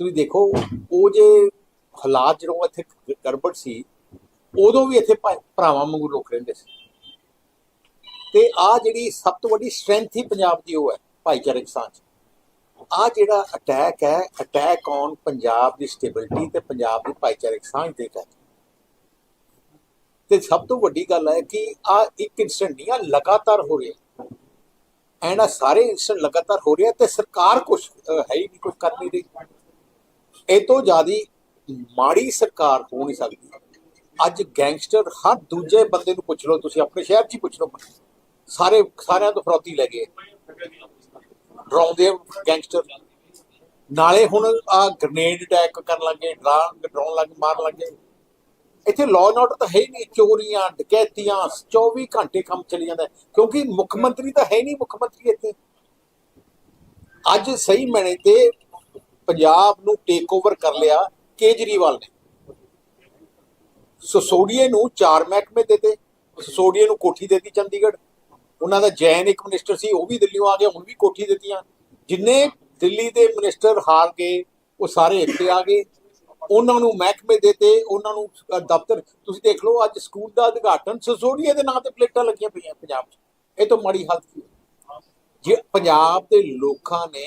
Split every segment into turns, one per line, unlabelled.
ਤੁਸੀਂ ਦੇਖੋ, ਉਹ ਜੇ ਹਾਲਾਤ ਜਦੋਂ ਇੱਥੇ ਗੜਬੜ ਸੀ, ਉਦੋਂ ਵੀ ਇੱਥੇ ਭਰਾਵਾਂ ਵਾਂਗੂ ਲੋਕ ਰਹਿੰਦੇ ਸੀ। ਤੇ ਆ ਜਿਹੜੀ ਸਭ ਤੋਂ ਵੱਡੀ ਸਟਰੈਂਥ ਹੀ ਪੰਜਾਬ ਦੀ ਉਹ ਹੈ, ਭਾਈਚਾਰਕ ਸਾਂਝ। ਆ ਜਿਹੜਾ ਅਟੈਕ ਹੈ ਅਟੈਕ ਔਨ ਪੰਜਾਬ ਦੀ ਸਟੇਬਿਲਿਟੀ ਤੇ ਪੰਜਾਬ ਦੀ ਭਾਈਚਾਰਕ ਸਾਂਝ ਦੇ ਤਹਿਤ ਤੇ ਸਭ ਤੋਂ ਵੱਡੀ ਗੱਲ ਹੈ ਕਿ ਆ ਇੱਕ ਇਨਸੀਡੈਂਟ ਨਹੀਂ ਆ ਲਗਾਤਾਰ ਹੋ ਰਿਹਾ। ਐਂਡ ਆ ਸਾਰੇ ਇਨਸੀਡੈਂਟ ਲਗਾਤਾਰ ਹੋ ਰਿਹਾ ਤੇ ਸਰਕਾਰ ਕੁਝ ਹੈ ਹੀ ਨਹੀਂ ਕੁਝ ਕਰ ਨਹੀਂ ਰਹੀ। ਇਹ ਤੋਂ ਜ਼ਿਆਦੀ ਮਾੜੀ ਸਰਕਾਰ ਹੋ ਨਹੀਂ ਸਕਦੀ। ਅੱਜ ਗੈਂਗਸਟਰ ਹਰ ਦੂਜੇ ਬੰਦੇ ਨੂੰ ਪੁੱਛ ਲਓ, ਤੁਸੀਂ ਆਪਣੇ ਸ਼ਹਿਰ 'ਚ ਹੀ ਪੁੱਛ ਲਓ। ਸਾਰੇ, ਸਾਰਿਆਂ ਤੋਂ ਫਰੌਤੀ ਲੈ ਗਏ। ਡਰਾਉਂਦੇ ਗੈਂਗਸਟਰ। ਨਾਲੇ ਹੁਣ ਆ ਗ੍ਰਨੇਡ ਅਟੈਕ ਕਰਨ ਲੱਗੇ ਡਰਾ ਡਰਾਉਣ ਲੱਗ, ਮਾਰਨ ਲੱਗੇ ਇੱਥੇ ਲਾਅ ਐਂਡ ਆਰਡਰ ਤਾਂ ਹੈ ਹੀ ਨਹੀਂ। ਚੋਰੀਆਂ, ਡਕੈਤੀਆਂ 24 ਘੰਟੇ ਕੰਮ ਚੱਲੀ ਜਾਂਦਾ ਕਿਉਂਕਿ ਮੁੱਖ ਮੰਤਰੀ ਤਾਂ ਹੈ ਨਹੀਂ ਮੁੱਖ ਮੰਤਰੀ ਇੱਥੇ। ਅੱਜ ਸਹੀ ਮੈਨੇ ਤੇ ਪੰਜਾਬ ਨੂੰ ਟੇਕ ਓਵਰ ਕਰ ਲਿਆ ਕੇਜਰੀਵਾਲ ਨੇ। ਸਸੋਡੀਏ ਨੂੰ ਚਾਰ ਮਹਿਕਮੇ ਦਿੱਤੇ ਸਸੋਡੀਏ ਨੂੰ ਕੋਠੀ ਦਿੱਤੀ ਚੰਡੀਗੜ੍ਹ। ਉਹਨਾਂ ਦਾ ਜੈਨ ਇੱਕ ਮਿਨਿਸਟਰ ਸੀ, ਉਹ ਵੀ ਦਿੱਲੀੋਂ ਆ ਗਏ ਹੁਣ ਵੀ ਕੋਠੀ ਦਿੱਤੀਆਂ। ਜਿੰਨੇ ਦਿੱਲੀ ਦੇ ਮਿਨਿਸਟਰ ਹਾਰ ਗਏ, ਉਹ ਸਾਰੇ ਇੱਥੇ ਆ ਗਏ। ਉਹਨਾਂ ਨੂੰ ਮਹਿਕਮੇ ਦਿੱਤੇ ਉਹਨਾਂ ਨੂੰ ਦਫ਼ਤਰ। ਤੁਸੀਂ ਦੇਖ ਲਓ, ਅੱਜ ਸਕੂਲ ਦਾ ਉਦਘਾਟਨ ਸਸੋਡੀਏ ਦੇ ਨਾਂ ਤੇ ਪਲੇਟਾਂ ਲੱਗੀਆਂ ਪਈਆਂ ਪੰਜਾਬ 'ਚ। ਇਹ ਤੋਂ ਮਾੜੀ ਹਾਲਤ ਕੀ ਹੈ? ਜੇ ਪੰਜਾਬ ਦੇ ਲੋਕਾਂ ਨੇ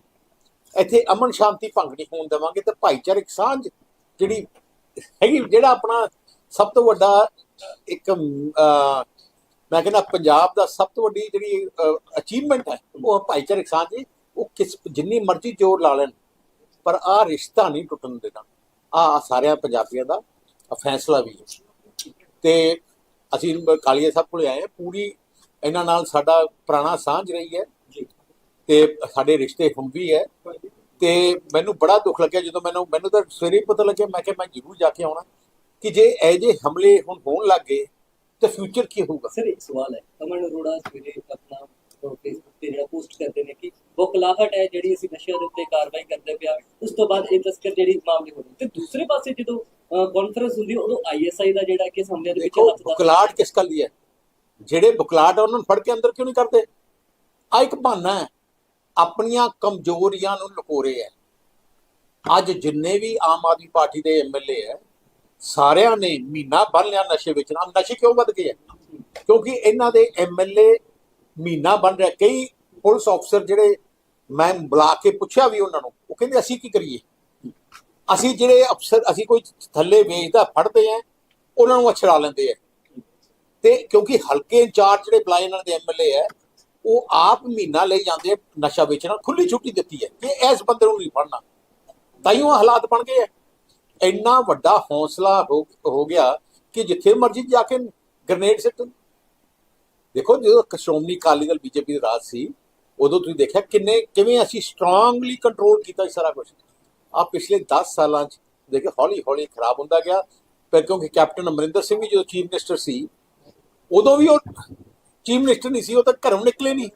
ਇੱਥੇ ਅਮਨ ਸ਼ਾਂਤੀ ਭੰਗ ਨਹੀਂ ਹੋਣ ਦੇਵਾਂਗੇ ਤੇ ਭਾਈਚਾਰਕ ਸਾਂਝ ਜਿਹੜੀ ਹੈਗੀ ਜਿਹੜਾ ਆਪਣਾ ਸਭ ਤੋਂ ਵੱਡਾ ਇੱਕ ਮੈਂ ਕਹਿੰਦਾ ਪੰਜਾਬ ਦਾ ਸਭ ਤੋਂ ਵੱਡੀ ਜਿਹੜੀ ਅਚੀਵਮੈਂਟ ਹੈ ਉਹ ਭਾਈਚਾਰਕ ਸਾਂਝ ਹੈ ਉਹ ਕਿਸ ਜਿੰਨੀ ਮਰਜ਼ੀ ਜ਼ੋਰ ਲਾ ਲੈਣ ਪਰ ਆ ਰਿਸ਼ਤਾ ਨਹੀਂ ਟੁੱਟਣ ਦੇਣਾ। ਆ ਸਾਰਿਆਂ ਪੰਜਾਬੀਆਂ ਦਾ ਫੈਸਲਾ ਵੀ ਹੈ। ਤੇ ਅਸੀਂ ਕਾਲੀਆ ਸਾਹਿਬ ਕੋਲ ਆਏ ਹਾਂ, ਪੂਰੀ ਇਹਨਾਂ ਨਾਲ ਸਾਡਾ ਪੁਰਾਣਾ ਸਾਂਝ ਰਹੀ ਹੈ। ਤੇ ਸਾਡੇ ਰਿਸ਼ਤੇ ਹੁਣ ਵੀ ਹੈ। ਤੇ ਮੈਨੂੰ ਬੜਾ ਦੁੱਖ ਲੱਗਿਆ ਜਦੋਂ ਮੈਨੂੰ ਮੈਨੂੰ ਤਾਂ ਸਵੇਰੇ ਹੀ ਪਤਾ ਲੱਗਿਆ ਮੈਂ ਕਿਹਾ ਮੈਂ ਜ਼ਰੂਰ ਜਾ ਕੇ ਆਉਣਾ। ਕਿ ਜੇ ਇਹ ਜੇ ਹਮਲੇ ਹੁਣ ਹੋਣ ਲੱਗ ਗਏ ਤੇ ਫਿਊਚਰ ਕੀ ਹੋਊਗਾ?
ਸਰ ਇੱਕ ਸਵਾਲ ਹੈ। ਅਮਨ ਅਰੋੜਾ ਸਵੇਰੇ ਆਪਣਾ ਫੇਸਬੁੱਕ ਤੇ ਜਿਹੜਾ ਪੋਸਟ ਕਰਦੇ ਨੇ ਕਿ ਬੁਖਲਾਹਟ ਹੈ ਜਿਹੜੀ ਅਸੀਂ ਨਸ਼ਿਆਂ ਦੇ ਉੱਤੇ ਕਾਰਵਾਈ ਕਰਦੇ ਪਿਆ। ਉਸ ਤੋਂ ਬਾਅਦ ਇਹ ਤਸਕਰ ਜਿਹੜੀ ਮਾਮਲੇ ਹੋਣੇ। ਤੇ ਦੂਸਰੇ ਪਾਸੇ ਜਦੋਂ ਕਾਨਫਰੰਸ ਹੁੰਦੀ ਹੈ, ਉਦੋਂ ਆਈਐਸਆਈ ਦਾ ਜਿਹੜਾ ਕਿ ਸਾਹਮਣੇ ਦੇ ਵਿੱਚ ਹੱਥ ਦਾ
ਬੁਕਲਾਟ ਕਿਸ ਦੀ ਹੈ? ਜਿਹੜੇ ਬੁਕਲਾਟ ਆ ਉਹਨਾਂ ਨੂੰ ਫੜ ਕੇ ਅੰਦਰ ਕਿਉਂ ਨਹੀਂ ਕਰਦੇ? ਆ ਇੱਕ ਬਹਾਨਾ ਹੈ। ਆਪਣੀਆਂ ਕਮਜ਼ੋਰੀਆਂ ਨੂੰ ਲੁਕੋ ਰਹੇ ਹੈ। ਅੱਜ ਜਿੰਨੇ ਵੀ ਆਮ ਆਦਮੀ ਪਾਰਟੀ ਦੇ ਐਮਐਲਏ ਹੈ, ਸਾਰਿਆਂ ਨੇ ਮਹੀਨਾ ਬੰਨ ਲਿਆ ਨਸ਼ੇ ਵੇਚਣਾ ਨਸ਼ੇ ਕਿਉਂ ਵੱਧ ਗਏ? ਹੈ ਕਿਉਂਕਿ ਇਹਨਾਂ ਦੇ ਐਮਐਲਏ ਮਹੀਨਾ ਬਣ ਰਿਹਾ। ਕਈ ਪੁਲਿਸ ਅਫਸਰ ਜਿਹੜੇ ਮੈਂ ਬੁਲਾ ਕੇ ਪੁੱਛਿਆ ਵੀ ਉਹਨਾਂ ਨੂੰ, ਉਹ ਕਹਿੰਦੇ, ਅਸੀਂ ਕੀ ਕਰੀਏ? ਅਸੀਂ ਜਿਹੜੇ ਅਫਸਰ, ਅਸੀਂ ਕੋਈ ਥੱਲੇ ਵੇਚਦਾ, ਫੜਦੇ ਆ ਉਹਨਾਂ ਨੂੰ ਅਛੜਾ ਲੈਂਦੇ ਆ ਤੇ ਕਿਉਂਕਿ ਹਲਕੇ ਇੰਚਾਰਜ ਜਿਹੜੇ ਬੁਲਾਏ ਇਹਨਾਂ ਦੇ ਐਮਐਲਏ ਹੈ ਉਹ ਆਪ ਮਹੀਨਾ ਲਈ ਜਾਂਦੇ ਨਸ਼ਾ ਵੇਚਣਾ, ਖੁੱਲੀ ਛੁੱਟੀ ਦਿੱਤੀ ਹੈ ਕਿ ਇਸ ਬੰਦੇ ਨੂੰ ਨਹੀਂ ਫੜਨਾ। ਤਾਈਓ ਆਹ ਹਾਲਾਤ ਬਣ ਗਏ ਆ। ਇੰਨਾ ਵੱਡਾ ਹੌਸਲਾ ਹੋ ਗਿਆ ਕਿ ਜਿੱਥੇ ਮਰਜ਼ੀ ਜਾ ਕੇ ਗ੍ਰਨੇਡ ਸਿੱਟ ਦੇਖੋ, ਜਦੋਂ ਸ਼੍ਰੋਮਣੀ ਅਕਾਲੀ ਦਲ ਬੀਜੇਪੀ ਦਾ ਰਾਜ ਸੀ, ਉਦੋਂ ਤੁਸੀਂ ਦੇਖਿਆ ਕਿੰਨੇ, ਕਿਵੇਂ ਅਸੀਂ ਸਟਰੋਂਗਲੀ ਕੰਟਰੋਲ ਕੀਤਾ ਸਾਰਾ ਕੁਝ ਆ ਪਿਛਲੇ 10 ਸਾਲਾਂ ਚ ਦੇਖਿਆ ਹੌਲੀ ਹੌਲੀ ਖਰਾਬ ਹੁੰਦਾ ਗਿਆ। ਪਰ ਕਿਉਂਕਿ ਕੈਪਟਨ ਅਮਰਿੰਦਰ ਸਿੰਘ ਵੀ ਜਦੋਂ ਚੀਫ ਮਿਨਿਸਟਰ ਸੀ, ਉਦੋਂ ਵੀ ਉਹ ਚੀਫ ਮਿਨਿਸਟਰ ਨਹੀਂ ਸੀ ਉਹ ਤਾਂ ਘਰੋਂ ਨਿਕਲੇ ਨਹੀਂ।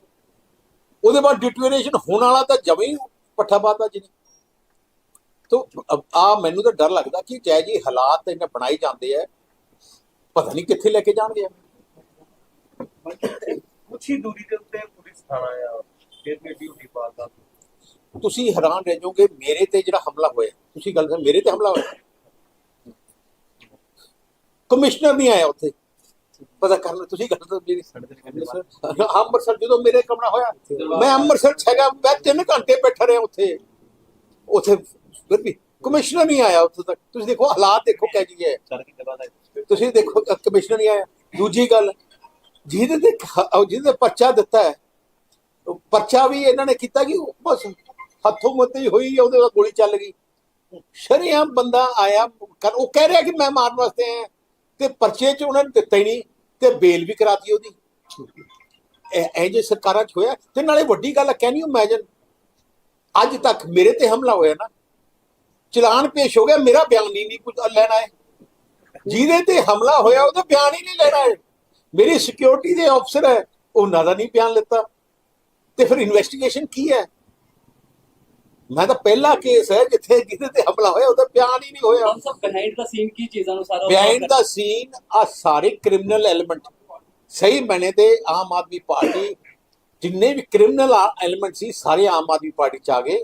ਉਹਦੇ ਬਾਅਦ ਡਿਟੀਰੀਏਸ਼ਨ ਹੋਣ ਵਾਲਾ ਤਾਂ ਜਮੇ ਹੀ ਪੱਠਾ ਪਾਤਾ ਜੀ ਨੇ। ਤੋ ਆ ਮੈਨੂੰ ਤਾਂ ਡਰ ਲੱਗਦਾ ਕਿ ਜੈ ਜੀ ਹਾਲਾਤ ਇਹਨਾਂ ਬਣਾਈ ਜਾਂਦੇ ਆ ਪਤਾ ਨਹੀਂ ਕਿੱਥੇ ਲੈ ਕੇ ਜਾਣਗੇ।
ਕੁਛ ਹੀ ਦੂਰੀ ਦੇ ਉੱਤੇ ਪੁਲਿਸ ਥਾਣਾ ਆ ਫਿਰ ਵੀ ਡਿਊਟੀ ਪਾਦਾ
ਤੁਸੀਂ ਹੈਰਾਨ ਰਹਿ ਜਾਓਗੇ ਮੇਰੇ ਤੇ ਜਿਹੜਾ ਹਮਲਾ ਹੋਇਆ ਤੁਸੀਂ ਗੱਲ ਕਰ ਮੇਰੇ ਤੇ ਹਮਲਾ ਹੋਇਆ। ਕਮਿਸ਼ਨਰ ਨਹੀਂ ਆਇਆ ਉੱਥੇ। ਪਤਾ ਕਰ ਲਓ ਤੁਸੀਂ ਗੱਲ ਤਾਂ ਮੇਰੀ ਅੰਮ੍ਰਿਤਸਰ ਜਦੋਂ ਮੇਰੇ ਕਮਰਾ ਹੋਇਆ ਮੈਂ ਅੰਮ੍ਰਿਤਸਰ ਹੈਗਾ ਮੈਂ 3 ਘੰਟੇ ਬੈਠਾ ਰਿਹਾ ਉੱਥੇ। ਉੱਥੇ ਫਿਰ ਵੀ ਕਮਿਸ਼ਨਰ ਨਹੀਂ ਆਇਆ ਉੱਥੇ ਤੱਕ। ਤੁਸੀਂ ਦੇਖੋ ਹਾਲਾਤ ਦੇਖੋ ਕਿਹ ਜੀ ਹੈ। ਤੁਸੀਂ ਦੇਖੋ ਕਮਿਸ਼ਨਰ ਨਹੀਂ ਆਇਆ। ਦੂਜੀ ਗੱਲ ਜਿਹਦੇ ਤੇ ਜਿਹਦੇ ਪਰਚਾ ਦਿੱਤਾ ਹੈ ਪਰਚਾ ਵੀ ਇਹਨਾਂ ਨੇ ਕੀਤਾ ਕਿ ਬਸ ਹੱਥੋਂ ਮੱਤੀ ਹੋਈ ਉਹਦੇ ਨਾਲ ਗੋਲੀ ਚੱਲ ਗਈ। ਸ਼ਰੇਆਮ ਬੰਦਾ ਆਇਆ ਕਰ ਉਹ ਕਹਿ ਰਿਹਾ ਕਿ ਮੈਂ ਮਾਰਨ ਵਾਸਤੇ ਆਇਆ। ਤੇ ਪਰਚੇ 'ਚ ਉਹਨਾਂ ਨੇ ਦਿੱਤਾ ਹੀ ਨਹੀਂ ਤੇ ਬੇਲ ਵੀ ਕਰਾਤੀ ਉਹਦੀ। ਇਹ ਜੇ ਸਰਕਾਰਾਂ 'ਚ ਹੋਇਆ ਤੇ ਨਾਲੇ ਵੱਡੀ ਗੱਲ ਹੈ ਕੈਨ ਯੂ ਇਮੇਜਿਨ ਅੱਜ ਤੱਕ ਮੇਰੇ ਤੇ ਹਮਲਾ ਹੋਇਆ ਨਾ, ਚਲਾਨ ਪੇਸ਼ ਹੋ ਗਿਆ, ਮੇਰਾ ਬਿਆਨ ਨਹੀਂ ਨਹੀਂ ਕੁਝ ਲੈਣਾ ਹੈ ਜਿਹਦੇ ਤੇ ਹਮਲਾ ਹੋਇਆ, ਉਹਦਾ ਬਿਆਨ ਹੀ ਨਹੀਂ ਲੈਣਾ ਹੈ ਮੇਰੀ ਸਿਕਿਉਰਿਟੀ ਦੇ ਅਫਸਰ ਹੈ, ਉਹਨਾਂ ਦਾ ਨਹੀਂ ਬਿਆਨ ਲਿੱਤਾ। ਤੇ ਫਿਰ ਇਨਵੈਸਟੀਗੇਸ਼ਨ ਕੀ ਹੈ? ਮੈਂ ਤਾਂ ਪਹਿਲਾ ਕੇਸ ਹੈ ਜਿੱਥੇ ਜਿਹਦੇ ਤੇ ਹਮਲਾ ਹੋਇਆ ਉਹਦਾ ਬਿਆਨ ਹੀ ਨਹੀਂ ਹੋਇਆ।
ਸਭ ਬਿਹਾਈਂਡ ਦਾ ਸੀਨ ਕੀ ਚੀਜ਼ਾਂ ਨੂੰ ਸਾਰਾ
ਬਿਹਾਈਂਡ ਦਾ ਸੀਨ ਆ ਸਾਰੇ ਕ੍ਰਿਮੀਨਲ ਐਲੀਮੈਂਟ ਸਹੀ ਮੈਨੇ ਤੇ ਆਮ ਆਦਮੀ ਪਾਰਟੀ ਜਿੰਨੇ ਵੀ ਕ੍ਰਿਮੀਨਲ ਐਲੀਮੈਂਟ ਸੀ ਸਾਰੇ ਆਮ ਆਦਮੀ ਪਾਰਟੀ ਚ ਆ ਗਏ।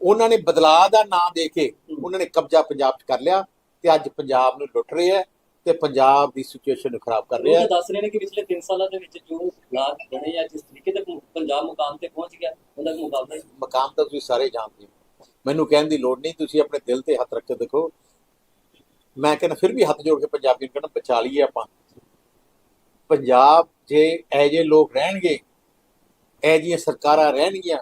ਉਹਨਾਂ ਨੇ ਬਦਲਾਅ ਦਾ ਨਾਂ ਦੇ ਕੇ ਉਹਨਾਂ ਨੇ ਕਬਜ਼ਾ ਪੰਜਾਬ 'ਚ ਕਰ ਲਿਆ ਤੇ ਅੱਜ ਪੰਜਾਬ ਨੂੰ ਲੁੱਟ ਰਿਹਾ ਹੈ ਤੇ ਪੰਜਾਬ ਦੀ ਸਿਚੁਏਸ਼ਨ ਨੂੰ ਖਰਾਬ ਕਰ ਰਹੇ
ਉਹ
ਹੈ
ਦੱਸ ਰਹੇ ਨੇ ਕਿ ਪਿਛਲੇ 3 ਸਾਲਾਂ ਦੇ ਵਿੱਚ ਜੋ ਹਾਲਾਤ ਬਣੇ ਆ ਜਿਸ ਤਰੀਕੇ ਤੇ ਪੰਜਾਬ ਮੁਕਾਮ ਤੇ ਪਹੁੰਚ ਗਿਆ ਉਹਦਾ ਕੋਈ ਮੁਕਾਬਲਾ ਨਹੀਂ।
ਮਕਾਮ ਤਾਂ ਤੁਸੀਂ ਸਾਰੇ ਜਾਣਦੇ ਹੋ ਮੈਨੂੰ ਕਹਿਣ ਦੀ ਲੋੜ ਨਹੀਂ ਤੁਸੀਂ ਆਪਣੇ ਦਿਲ ਤੇ ਹੱਥ ਰੱਖ ਕੇ ਦੇਖੋ ਮੈਂ ਕਹਿੰਦਾ ਫਿਰ ਵੀ ਹੱਥ ਜੋੜ ਕੇ ਪੰਜਾਬੀ ਨੂੰ ਕਹਿੰਦਾ ਬਚਾ ਲਈਏ ਆਪਾਂ ਪੰਜਾਬ ਜੇ ਇਹ ਜਿਹੇ ਲੋਕ ਰਹਿਣਗੇ ਇਹ ਜਿਹੀਆਂ ਸਰਕਾਰਾਂ ਰਹਿਣਗੀਆਂ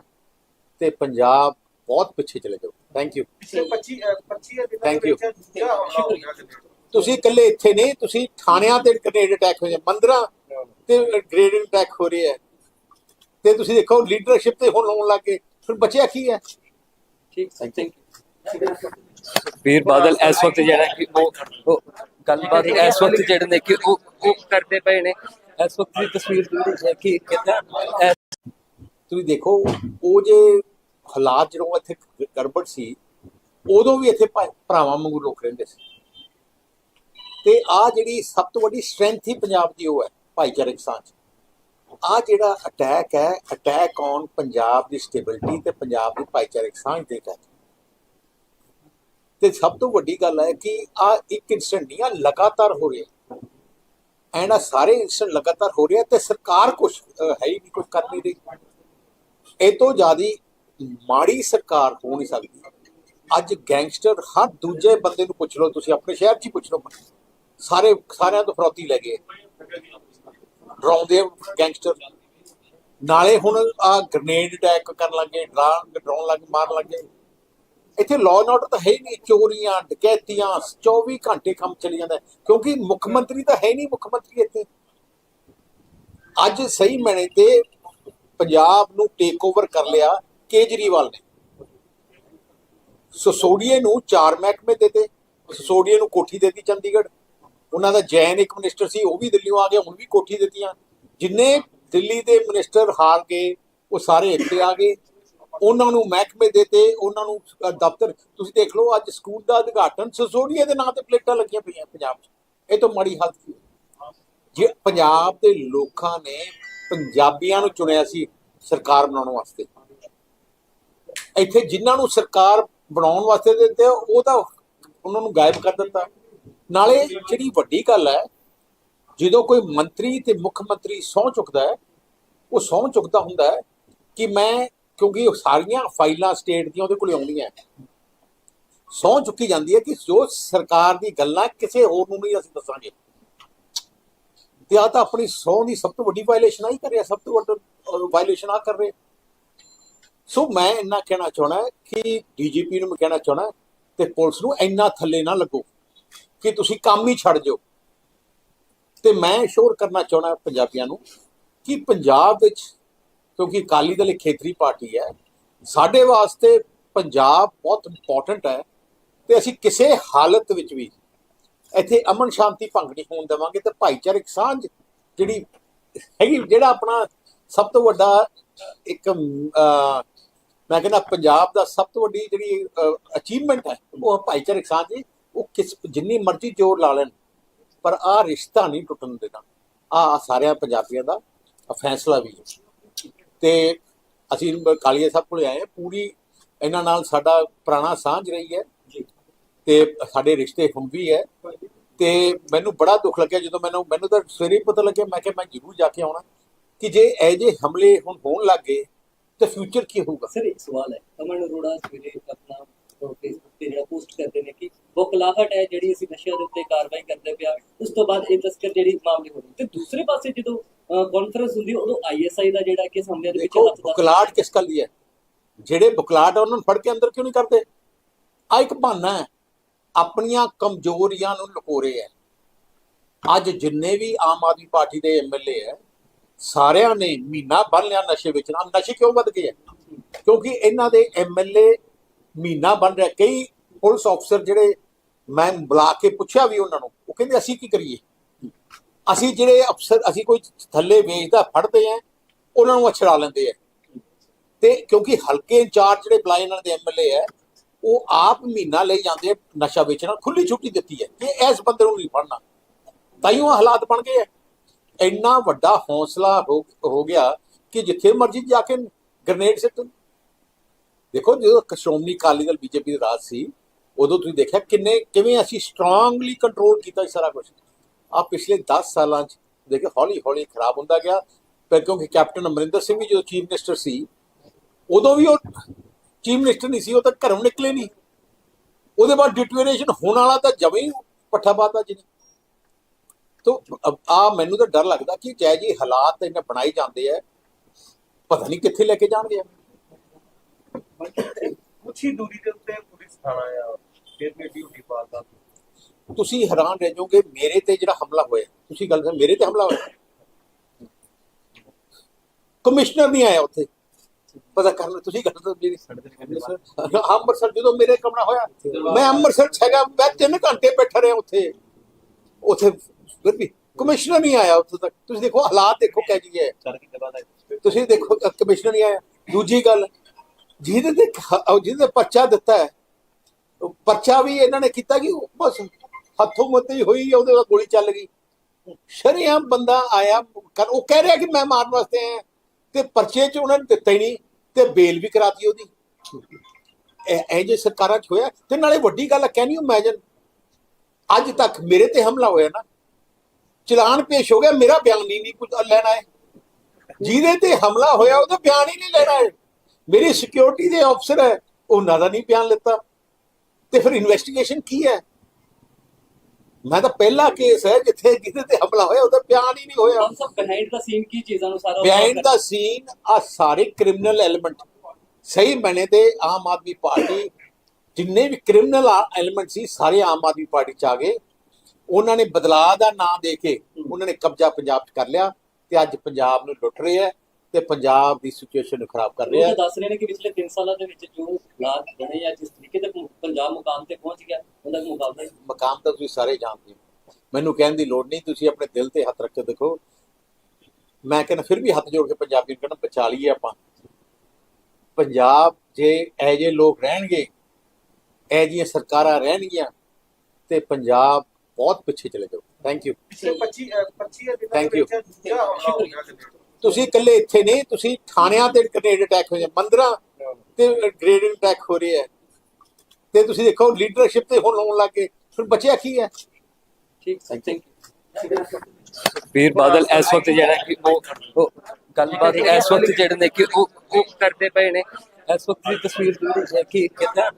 ਤੇ ਪੰਜਾਬ ਬਹੁਤ ਪਿੱਛੇ ਚਲੇ ਜਾਊ ਥੈਂਕ ਯੂ
ਪਿਛਲੇ 25 ਅ, 25 ਦਿਨਾਂ
Thank
ਦੇ. ਵਿੱਚ ਦੂਜਾ ਹਮਲਾ ਹੋ ਗਿਆ ਕਿਤੇ।
ਤੁਸੀਂ ਇਕੱਲੇ ਇੱਥੇ ਨਹੀਂ ਤੁਸੀਂ ਥਾਣਿਆਂ ਤੇ ਗ੍ਰੇਡ ਅਟੈਕ ਹੋ ਜਾਂਦੇ ਮੰਦਰਾਂ ਤੇ ਗ੍ਰੇਡ ਅਟੈਕ ਹੋ ਰਹੇ ਹੈ ਤੇ ਤੁਸੀਂ ਦੇਖੋ ਲੀਡਰਸ਼ਿਪ ਤੇ ਹੁਣ ਹੋਣ ਲੱਗੇ ਫਿਰ ਬਚਿਆ ਕੀ ਹੈ?
ਠੀਕ
Thank you.
ਥੈਂਕ ਯੂ
ਵੀਰ ਬਾਦਲ ਇਸ ਵਕਤ ਜਿਹੜਾ ਕਿ ਉਹ ਗੱਲਬਾਤ ਇਸ ਵਕਤ ਜਿਹੜੇ ਨੇ ਕਿ ਉਹ ਉਹ ਕਰਦੇ ਪਏ ਨੇ। ਇਸ ਵਕਤ ਦੀ ਤਸਵੀਰ ਜਿਹੜੀ ਹੈ ਕਿ ਕਿਦਾਂ
ਤੁਸੀਂ ਦੇਖੋ ਉਹ ਜੇ ਹਾਲਾਤ ਜਦੋਂ ਇੱਥੇ ਗੜਬੜ ਸੀ ਉਦੋਂ ਵੀ ਇੱਥੇ ਭਰਾਵਾਂ ਵਾਂਗੂ ਲੋਕ ਰਹਿੰਦੇ ਸੀ। ਤੇ ਆ ਜਿਹੜੀ ਸਭ ਤੋਂ ਵੱਡੀ ਸਟਰੈਂਥ ਹੀ ਪੰਜਾਬ ਦੀ ਉਹ ਹੈ ਭਾਈਚਾਰਕ ਸਾਂਝ ਆ ਜਿਹੜਾ ਅਟੈਕ ਹੈ ਅਟੈਕ ਔਨ ਪੰਜਾਬ ਦੀ ਸਟੇਬਿਲਿਟੀ ਤੇ ਪੰਜਾਬ ਦੀ ਭਾਈਚਾਰਕ ਸਾਂਝ ਦੇ ਤਹਿਤ। ਤੇ ਸਭ ਤੋਂ ਵੱਡੀ ਗੱਲ ਹੈ ਕਿ ਆ ਇੱਕ ਇਨਸੀਡੈਂਟ ਨਹੀਂ ਆ ਲਗਾਤਾਰ ਹੋ ਰਿਹਾ। ਐਂਡ ਆ ਸਾਰੇ ਇਨਸੀਡੈਂਟ ਲਗਾਤਾਰ ਹੋ ਰਿਹਾ ਤੇ ਸਰਕਾਰ ਕੁਝ ਹੈ ਹੀ ਨਹੀਂ ਕੁਝ ਕਰ ਨਹੀਂ ਰਹੀ। ਇਹ ਤੋਂ ਜ਼ਿਆਦੀ ਮਾੜੀ ਸਰਕਾਰ ਹੋ ਨਹੀਂ ਸਕਦੀ। ਅੱਜ ਗੈਂਗਸਟਰ ਹਰ ਦੂਜੇ ਬੰਦੇ ਨੂੰ ਪੁੱਛ ਲਓ, ਤੁਸੀਂ ਆਪਣੇ ਸ਼ਹਿਰ 'ਚ ਹੀ ਪੁੱਛ ਲਓ। ਸਾਰੇ, ਸਾਰਿਆਂ ਤੋਂ ਫਰੋਤੀ ਲੈ ਗਏ। ਡਰਾਉਂਦੇ ਆ ਗੈਂਗਸਟਰ। ਨਾਲੇ ਹੁਣ ਆ ਗ੍ਰਨੇਡ ਅਟੈਕ ਕਰਨ ਲੱਗੇ ਡਰਾ ਡਰਾਉਣ ਲੱਗ, ਮਾਰਨ ਲੱਗੇ ਇੱਥੇ ਲਾਅ ਐਂਡ ਆਰਡਰ ਤਾਂ ਹੈ ਹੀ ਨਹੀਂ, ਚੋਰੀਆਂ, ਡਕੈਤੀਆਂ 24 ਘੰਟੇ ਕੰਮ ਚੱਲੀ ਜਾਂਦਾ ਕਿਉਂਕਿ ਮੁੱਖ ਮੰਤਰੀ ਤਾਂ ਹੈ ਹੀ ਨਹੀਂ, ਮੁੱਖ ਮੰਤਰੀ ਇੱਥੇ। ਅੱਜ ਸਹੀ ਮੈਨੇ ਤੇ ਪੰਜਾਬ ਨੂੰ ਟੇਕ ਓਵਰ ਕਰ ਲਿਆ ਕੇਜਰੀਵਾਲ ਨੇ। ਸਸੋਡੀਏ ਨੂੰ ਚਾਰ ਮਹਿਕਮੇ ਦਿੱਤੇ। ਸਸੋਡੀਏ ਨੂੰ ਕੋਠੀ ਦਿੱਤੀ ਚੰਡੀਗੜ੍ਹ। ਉਹਨਾਂ ਦਾ ਜੈਨ ਇੱਕ ਮਿਨਿਸਟਰ ਸੀ, ਉਹ ਵੀ ਦਿੱਲੀੋਂ ਆ ਗਿਆ, ਹੁਣ ਵੀ ਕੋਠੀ ਦਿੱਤੀਆਂ। ਜਿੰਨੇ ਦਿੱਲੀ ਦੇ ਮਿਨਿਸਟਰ ਹਾਰ ਗਏ, ਉਹ ਸਾਰੇ ਇੱਥੇ ਆ ਗਏ। ਉਹਨਾਂ ਨੂੰ ਮਹਿਕਮੇ ਦਿੱਤੇ, ਉਹਨਾਂ ਨੂੰ ਦਫ਼ਤਰ। ਤੁਸੀਂ ਦੇਖ ਲਓ, ਅੱਜ ਸਕੂਲ ਦਾ ਉਦਘਾਟਨ ਸਸੋਡੀਏ ਦੇ ਨਾਂ ਤੇ ਪਲੇਟਾਂ ਲੱਗੀਆਂ ਪਈਆਂ ਪੰਜਾਬ 'ਚ। ਇਹ ਤਾਂ ਮਾੜੀ ਹੱਦ ਕੀ ਜੇ ਪੰਜਾਬ ਦੇ ਲੋਕਾਂ ਨੇ ਪੰਜਾਬੀਆਂ ਨੂੰ ਚੁਣਿਆ ਸੀ, ਸਰਕਾਰ ਬਣਾਉਣ ਵਾਸਤੇ। ਇੱਥੇ ਜਿਨ੍ਹਾਂ ਨੂੰ ਸਰਕਾਰ ਬਣਾਉਣ ਵਾਸਤੇ ਦਿੱਤੇ, ਉਹ ਤਾਂ ਉਹਨਾਂ ਨੂੰ ਗਾਇਬ ਕਰ ਦਿੱਤਾ। ਨਾਲੇ ਜਿਹੜੀ ਵੱਡੀ ਗੱਲ ਹੈ, ਜਦੋਂ ਕੋਈ ਮੰਤਰੀ ਤੇ ਮੁੱਖ ਮੰਤਰੀ ਸਹੁੰ ਚੁੱਕਦਾ ਹੈ, ਉਹ ਸਹੁੰ ਚੁੱਕਦਾ ਹੁੰਦਾ ਹੈ ਕਿ ਮੈਂ, ਕਿਉਂਕਿ ਉਹ ਸਾਰੀਆਂ ਫਾਈਲਾਂ ਸਟੇਟ ਦੀਆਂ ਉਹਦੇ ਕੋਲ ਆਉਂਦੀਆਂ ਸਹੁੰ ਚੁੱਕੀ ਜਾਂਦੀ ਹੈ ਕਿ ਜੋ ਸਰਕਾਰ ਦੀ ਗੱਲਾਂ ਕਿਸੇ ਹੋਰ ਨੂੰ ਨਹੀਂ ਅਸੀਂ ਦੱਸਾਂਗੇ। ਤੇ ਆ ਤਾਂ ਆਪਣੀ ਸਹੁੰ ਦੀ ਸਭ ਤੋਂ ਵੱਡੀ ਵਾਇਲੇਸ਼ਨ ਆ ਕਰ ਰਿਹਾ, ਸਭ ਤੋਂ ਵੱਡਾ ਵਾਇਲੇਸ਼ਨ ਆ ਕਰ ਰਹੇ। ਸੋ ਮੈਂ ਇੰਨਾ ਕਹਿਣਾ ਚਾਹਣਾ ਕਿ ਡੀਜੀਪੀ ਨੂੰ ਮੈਂ ਕਹਿਣਾ ਚਾਹਣਾ ਤੇ ਪੁਲਿਸ ਨੂੰ ਇੰਨਾ ਥੱਲੇ ਨਾ ਲੱਗੋ। ਕਿ ਤੁਸੀਂ ਕੰਮ ਹੀ ਛੱਡ ਜਾਓ। ਤੇ ਮੈਂ ਸ਼ੋਰ ਕਰਨਾ ਚਾਹਣਾ ਪੰਜਾਬੀਆਂ ਨੂੰ ਕਿ ਪੰਜਾਬ ਵਿੱਚ, ਕਿਉਂਕਿ ਅਕਾਲੀ ਦਲ ਇੱਕ ਖੇਤਰੀ ਪਾਰਟੀ ਹੈ, ਸਾਡੇ ਵਾਸਤੇ ਪੰਜਾਬ ਬਹੁਤ ਇੰਪੋਰਟੈਂਟ ਹੈ ਤੇ ਅਸੀਂ ਕਿਸੇ ਹਾਲਤ ਵਿੱਚ ਵੀ ਇੱਥੇ ਅਮਨ ਸ਼ਾਂਤੀ ਭੰਗ ਨਹੀਂ ਹੋਣ ਦੇਵਾਂਗੇ ਤੇ ਭਾਈਚਾਰਕ ਸਾਂਝ ਜਿਹੜੀ ਹੈਗੀ, ਜਿਹੜਾ ਆਪਣਾ ਸਭ ਤੋਂ ਵੱਡਾ ਇੱਕ ਮੈਂ ਕਹਿੰਦਾ ਪੰਜਾਬ ਦਾ ਸਭ ਤੋਂ ਵੱਡੀ ਜਿਹੜੀ ਅਚੀਵਮੈਂਟ ਹੈ, ਉਹ ਭਾਈਚਾਰਕ ਸਾਂਝ ਹੈ ਉਹ ਕਿਸ ਜਿੰਨੀ ਮਰਜ਼ੀ ਜ਼ੋਰ ਲਾ ਲੈਣ ਪਰ ਆ ਰਿਸ਼ਤਾ ਨਹੀਂ ਟੁੱਟਣ ਦੇਣਾ। ਆ ਸਾਰਿਆਂ ਪੰਜਾਬੀਆਂ ਦਾ ਫੈਸਲਾ ਵੀ ਹੈ। ਤੇ ਅਸੀਂ ਕਾਲੀਆ ਸਾਹਿਬ ਕੋਲੇ ਆਏ ਪੂਰੀ ਇਹਨਾਂ ਨਾਲ ਸਾਡਾ ਪੁਰਾਣਾ ਸਾਂਝ ਰਹੀ ਹੈ। ਤੇ ਸਾਡੇ ਰਿਸ਼ਤੇ ਹੁਣ ਵੀ ਹੈ। ਤੇ ਮੈਨੂੰ ਬੜਾ ਦੁੱਖ ਲੱਗਿਆ ਜਦੋਂ ਮੈਨੂੰ ਮੈਨੂੰ ਤਾਂ ਸਵੇਰੇ ਪਤਾ ਲੱਗਿਆ ਮੈਂ ਕਿਹਾ ਮੈਂ ਜ਼ਰੂਰ ਜਾ ਕੇ ਆਉਣਾ। ਕਿ ਜੇ ਇਹ ਜੇ ਹਮਲੇ ਹੁਣ ਹੋਣ ਲੱਗ ਗਏ ਤੇ ਫਿਊਚਰ ਕੀ ਹੋਊਗਾ?
ਸਰ ਇੱਕ ਸਵਾਲ ਹੈ। ਅਮਨ ਅਰੋੜਾ ਸਵੇਰੇ ਆਪਣਾ ਫੇਸਬੁੱਕ ਤੇ ਜਿਹੜਾ ਪੋਸਟ ਕਰਦੇ ਨੇ ਕਿ ਬੁਖਲਾਹਟ ਹੈ ਜਿਹੜੀ ਅਸੀਂ ਨਸ਼ਿਆਂ ਦੇ ਉੱਤੇ ਕਾਰਵਾਈ ਕਰਦੇ ਪਿਆ। ਉਸ ਤੋਂ ਬਾਅਦ ਇਹ ਤਸਕਰ ਜਿਹੜੀ ਮਾਮਲੇ ਹੋ ਰਹੇ ਤੇ ਦੂਸਰੇ ਪਾਸੇ ਜਦੋਂ ਕਾਨਫਰੰਸ ਹੁੰਦੀ ਉਦੋਂ ਆਈਐਸਆਈ ਦਾ ਜਿਹੜਾ ਕਿ ਸਾਹਮਣੇ ਦੇ ਵਿੱਚ ਹੱਥ ਦਾ
ਬੁਕਲਾਟ ਕਿਸ ਗੱਲ ਦੀ ਹੈ? ਜਿਹੜੇ ਬੁਕਲਾਟ ਉਹਨਾਂ ਨੂੰ ਫੜ ਕੇ ਅੰਦਰ ਕਿਉਂ ਨਹੀਂ ਕਰਦੇ? ਆ ਇੱਕ ਬਹਾਨਾ ਹੈ। ਆਪਣੀਆਂ ਕਮਜ਼ੋਰੀਆਂ ਨੂੰ ਲੁਕੋ ਰਹੇ ਹੈ। ਅੱਜ ਜਿੰਨੇ ਵੀ ਆਮ ਆਦਮੀ ਪਾਰਟੀ ਦੇ ਐਮਐਲਏ ਹੈ ਸਾਰਿਆਂ ਨੇ ਮਹੀਨਾ ਬੰਨ ਲਿਆ ਨਸ਼ੇ ਵਿੱਚ ਨਾ ਨਸ਼ੇ ਕਿਉਂ ਵੱਧ ਗਏ ਕਿਉਂਕਿ ਇਹਨਾਂ ਦੇ ਐਮਐਲਏ ਮਹੀਨਾ ਬਣ ਰਿਹਾ, ਕਈ ਪੁਲਿਸ ਅਫਸਰ ਜਿਹੜੇ ਮੈਂ ਬੁਲਾ ਕੇ ਪੁੱਛਿਆ ਵੀ ਉਹਨਾਂ ਨੂੰ, ਉਹ ਕਹਿੰਦੇ ਅਸੀਂ ਕੀ ਕਰੀਏ? ਅਸੀਂ ਜਿਹੜੇ ਅਫਸਰ, ਅਸੀਂ ਕੋਈ ਥੱਲੇ ਵੇਚਦਾ, ਫੜਦੇ ਆ, ਉਹਨਾਂ ਨੂੰ ਅਛੜਾ ਲੈਂਦੇ ਆ। ਤੇ ਕਿਉਂਕਿ ਹਲਕੇ ਇੰਚਾਰਜ ਜਿਹੜੇ ਬੁਲਾਏ ਇਹਨਾਂ ਦੇ ਐਮਐਲਏ ਹੈ ਉਹ ਆਪ ਮਹੀਨਾ ਲਈ ਜਾਂਦੇ ਨਸ਼ਾ ਵੇਚਣਾ ਖੁੱਲੀ ਛੁੱਟੀ ਦਿੱਤੀ ਹੈ ਕਿ ਇਸ ਬੰਦੇ ਨੂੰ ਨਹੀਂ ਫੜਨਾ। ਤਾਈਓ ਆਹ ਹਾਲਾਤ ਬਣ ਗਏ ਆ। ਇੰਨਾ ਵੱਡਾ ਹੌਸਲਾ ਹੋ ਹੋ ਗਿਆ ਕਿ ਜਿੱਥੇ ਮਰਜ਼ੀ ਜਾ ਕੇ ਗ੍ਰਨੇਡ ਸਿੱਟ ਦੇਖੋ, ਜਦੋਂ ਸ਼੍ਰੋਮਣੀ ਅਕਾਲੀ ਦਲ ਬੀਜੇਪੀ ਦਾ ਰਾਜ ਸੀ, ਉਦੋਂ ਤੁਸੀਂ ਦੇਖਿਆ ਕਿੰਨੇ, ਕਿਵੇਂ ਅਸੀਂ ਸਟਰੋਂਗਲੀ ਕੰਟਰੋਲ ਕੀਤਾ ਸਾਰਾ ਕੁਝ ਆ ਪਿਛਲੇ 10 ਸਾਲਾਂ ਚ ਦੇਖੋ ਹੌਲੀ ਹੌਲੀ ਖਰਾਬ ਹੁੰਦਾ ਗਿਆ। ਪਰ ਕਿਉਂਕਿ ਕੈਪਟਨ ਅਮਰਿੰਦਰ ਸਿੰਘ ਵੀ ਜਦੋਂ ਚੀਫ ਮਿਨਿਸਟਰ ਸੀ, ਉਦੋਂ ਵੀ ਉਹ ਚੀਫ ਮਿਨਿਸਟਰ ਨਹੀਂ ਸੀ, ਉਹ ਤਾਂ ਘਰੋਂ ਨਿਕਲੇ ਨਹੀਂ। ਉਹਦੇ ਬਾਅਦ ਡਿਟੀਰੀਏਸ਼ਨ ਹੋਣ ਵਾਲਾ ਤਾਂ ਜਮੇ ਹੀ ਪੱਠਾ ਪਾਤਾ ਜੀ ਨੇ ਤੋ ਆ ਮੈਨੂੰ ਤਾਂ ਡਰ ਲੱਗਦਾ ਕਿ ਜੈ ਜੀ ਹਾਲਾਤ ਇਹਨਾਂ ਬਣਾਈ ਜਾਂਦੇ ਆ, ਪਤਾ ਨਹੀਂ ਕਿੱਥੇ ਲੈ ਕੇ ਜਾਣਗੇ।
ਕੁਛ ਹੀ ਦੂਰੀ ਦੇ ਉੱਤੇ ਪੁਲਿਸ ਥਾਣਾ ਆ ਫਿਰ ਵੀ ਡਿਊਟੀ ਪਾਦਾ
ਤੁਸੀਂ ਹੈਰਾਨ ਰਹਿ ਜਾਓਗੇ ਮੇਰੇ ਤੇ ਜਿਹੜਾ ਹਮਲਾ ਹੋਇਆ ਤੁਸੀਂ ਗੱਲ ਕਰ ਮੇਰੇ ਤੇ ਹਮਲਾ ਹੋਇਆ? ਕਮਿਸ਼ਨਰ ਨਹੀਂ ਆਇਆ ਉੱਥੇ। ਪਤਾ ਕਰ ਲਓ ਤੁਸੀਂ ਗੱਲ ਤਾਂ ਮੇਰੀ ਅੰਮ੍ਰਿਤਸਰ ਜਦੋਂ ਮੇਰੇ ਕਮਰਾ ਹੋਇਆ ਮੈਂ ਅੰਮ੍ਰਿਤਸਰ 'ਚ ਹੈਗਾ ਮੈਂ 3 ਘੰਟੇ ਬੈਠਾ ਰਿਹਾ ਉੱਥੇ। ਉੱਥੇ ਫਿਰ ਵੀ ਕਮਿਸ਼ਨਰ ਨਹੀਂ ਆਇਆ ਉੱਥੇ ਤੱਕ। ਤੁਸੀਂ ਦੇਖੋ ਹਾਲਾਤ ਦੇਖੋ ਕਹਿ ਜੀ ਹੈ ਤੁਸੀਂ ਦੇਖੋ ਕਮਿਸ਼ਨਰ ਨਹੀਂ ਆਇਆ। ਦੂਜੀ ਗੱਲ ਜਿਹਦੇ ਤੇ ਜਿਹਦੇ ਤੇ ਪਰਚਾ ਦਿੱਤਾ ਹੈ ਪਰਚਾ ਵੀ ਇਹਨਾਂ ਨੇ ਕੀਤਾ ਕਿ ਬਸ ਹੱਥੋਂ ਮੱਤੀ ਹੋਈ ਉਹਦੇ ਨਾਲ ਗੋਲੀ ਚੱਲ ਗਈ। ਸ਼ਰੇਆਮ ਬੰਦਾ ਆਇਆ, ਕਰ ਉਹ ਕਹਿ ਰਿਹਾ ਕਿ ਮੈਂ ਮਾਰਨ ਵਾਸਤੇ ਆਇਆ ਤੇ ਪਰਚੇ 'ਚ ਉਹਨਾਂ ਨੇ ਦਿੱਤਾ ਹੀ ਨਹੀਂ ਤੇ ਬੇਲ ਵੀ ਕਰਾਤੀ ਉਹਦੀ। ਇਹ ਜੇ ਸਰਕਾਰਾਂ 'ਚ ਹੋਇਆ, ਤੇ ਨਾਲੇ ਵੱਡੀ ਗੱਲ ਕੈਨ ਯੂ ਇਮੇਜਿਨ ਅੱਜ ਤੱਕ ਮੇਰੇ ਤੇ ਹਮਲਾ ਹੋਇਆ ਨਾ, ਚਲਾਨ ਪੇਸ਼ ਹੋ ਗਿਆ, ਮੇਰਾ ਬਿਆਨ ਨਹੀਂ ਨਹੀਂ ਕੁਝ ਲੈਣਾ ਹੈ ਜਿਹਦੇ ਤੇ ਹਮਲਾ ਹੋਇਆ, ਉਹਦਾ ਬਿਆਨ ਹੀ ਨਹੀਂ ਲੈਣਾ ਹੈ ਮੇਰੀ ਸਿਕਿਉਰਿਟੀ ਦੇ ਅਫਸਰ ਹੈ ਉਹਨਾਂ ਦਾ ਨਹੀਂ ਬਿਆਨ ਲਿੱਤਾ। ਤੇ ਫਿਰ ਇਨਵੈਸਟੀਗੇਸ਼ਨ ਕੀ ਹੈ? ਮੈਂ ਤਾਂ ਪਹਿਲਾ ਕੇਸ ਹੈ ਜਿੱਥੇ ਜਿਹਦੇ ਤੇ ਹਮਲਾ ਹੋਇਆ ਉਹਦਾ ਬਿਆਨ ਹੀ ਨਹੀਂ ਹੋਇਆ।
ਸਭ ਬਿਹਾਈਂਡ ਦਾ ਸੀਨ ਕੀ ਚੀਜ਼ਾਂ ਨੂੰ ਸਾਰਾ
ਬਿਹਾਈਂਡ ਦਾ ਸੀਨ ਆ ਸਾਰੇ ਕ੍ਰਿਮੀਨਲ ਐਲੀਮੈਂਟ ਸਹੀ ਬਣੇ ਤੇ ਆਮ ਆਦਮੀ ਪਾਰਟੀ ਜਿੰਨੇ ਵੀ ਕ੍ਰਿਮੀਨਲ ਐਲੀਮੈਂਟ ਸੀ ਸਾਰੇ ਆਮ ਆਦਮੀ ਪਾਰਟੀ ਚ ਆ ਗਏ। ਉਹਨਾਂ ਨੇ ਬਦਲਾਅ ਦਾ ਨਾਂ ਦੇ ਕੇ ਉਹਨਾਂ ਨੇ ਕਬਜ਼ਾ ਪੰਜਾਬ 'ਚ ਕਰ ਲਿਆ ਤੇ ਅੱਜ ਪੰਜਾਬ ਨੂੰ ਲੁੱਟ ਰਹੇ ਹੈ। ਤੇ ਪੰਜਾਬ ਦੀ ਸਿਚੁਏਸ਼ਨ ਨੂੰ ਖਰਾਬ ਕਰ ਰਹੇ ਹੈ।
ਦੱਸ ਰਹੇ ਨੇ ਕਿ ਪਿਛਲੇ 3 ਸਾਲਾਂ ਦੇ ਵਿੱਚ ਜੋ ਹਾਲਾਤ ਬਣੇ ਆ ਜਿਸ ਤਰੀਕੇ ਤੇ ਪੰਜਾਬ ਮੁਕਾਮ ਤੇ ਪਹੁੰਚ ਗਿਆ ਉਹਦਾ ਕੋਈ ਮੁਕਾਬਲਾ।
ਮਕਾਮ ਤਾਂ ਤੁਸੀਂ ਸਾਰੇ ਜਾਣਦੇ ਹੋ। ਮੈਨੂੰ ਕਹਿਣ ਦੀ ਲੋੜ ਨਹੀਂ ਤੁਸੀਂ ਆਪਣੇ ਦਿਲ ਤੇ ਹੱਥ ਰੱਖ ਕੇ ਦੇਖੋ। ਮੈਂ ਕਹਿੰਦਾ ਫਿਰ ਵੀ ਹੱਥ ਜੋੜ ਕੇ ਪੰਜਾਬੀ ਨੂੰ ਕਹਿੰਦਾ ਬਚਾ ਲਈਏ ਆਪਾਂ। ਪੰਜਾਬ ਜੇ ਇਹ ਜਿਹੇ ਲੋਕ ਰਹਿਣਗੇ ਇਹ ਜਿਹੀਆਂ ਸਰਕਾਰਾਂ ਰਹਿਣਗੀਆਂ ਤੇ ਪੰਜਾਬ ਬਹੁਤ ਪਿੱਛੇ ਚਲੇ ਜਾਊ। ਥੈਂਕ ਯੂ
ਪਿਛਲੇ 25 ਅ, 25 ਦਿਨਾਂ
Thank ਤੁਸੀਂ ਇਕੱਲੇ ਇੱਥੇ ਨਹੀਂ, ਤੁਸੀਂ ਥਾਣਿਆਂ ਤੇ ਗ੍ਰੇਡ ਅਟੈਕ ਹੋ ਮੰਦਰਾਂ ਤੇ ਗ੍ਰੇਡ ਅਟੈਕ ਹੋ ਰਹੇ ਹੈ ਤੇ ਤੁਸੀਂ ਦੇਖੋ ਲੀਡਰਸ਼ਿਪ ਤੇ ਹੁਣ ਹੋਣ ਲੱਗੇ ਫਿਰ ਬਚਿਆ ਕੀ ਹੈ?
ਠੀਕ,
Thank you.
ਥੈਂਕ
ਵੀਰ ਬਾਦਲ, ਇਸ ਵਕਤ ਜਿਹੜਾ ਕਿ ਉਹ ਗੱਲਬਾਤ ਇਸ ਵਕਤ ਜਿਹੜੇ ਨੇ ਕਿ ਉਹ ਉਹ ਕਰਦੇ ਪਏ ਨੇ। ਇਸ ਵਕਤ ਦੀ ਤਸਵੀਰ ਜਿਹੜੀ ਹੈ ਕਿ ਕਿਦਾਂ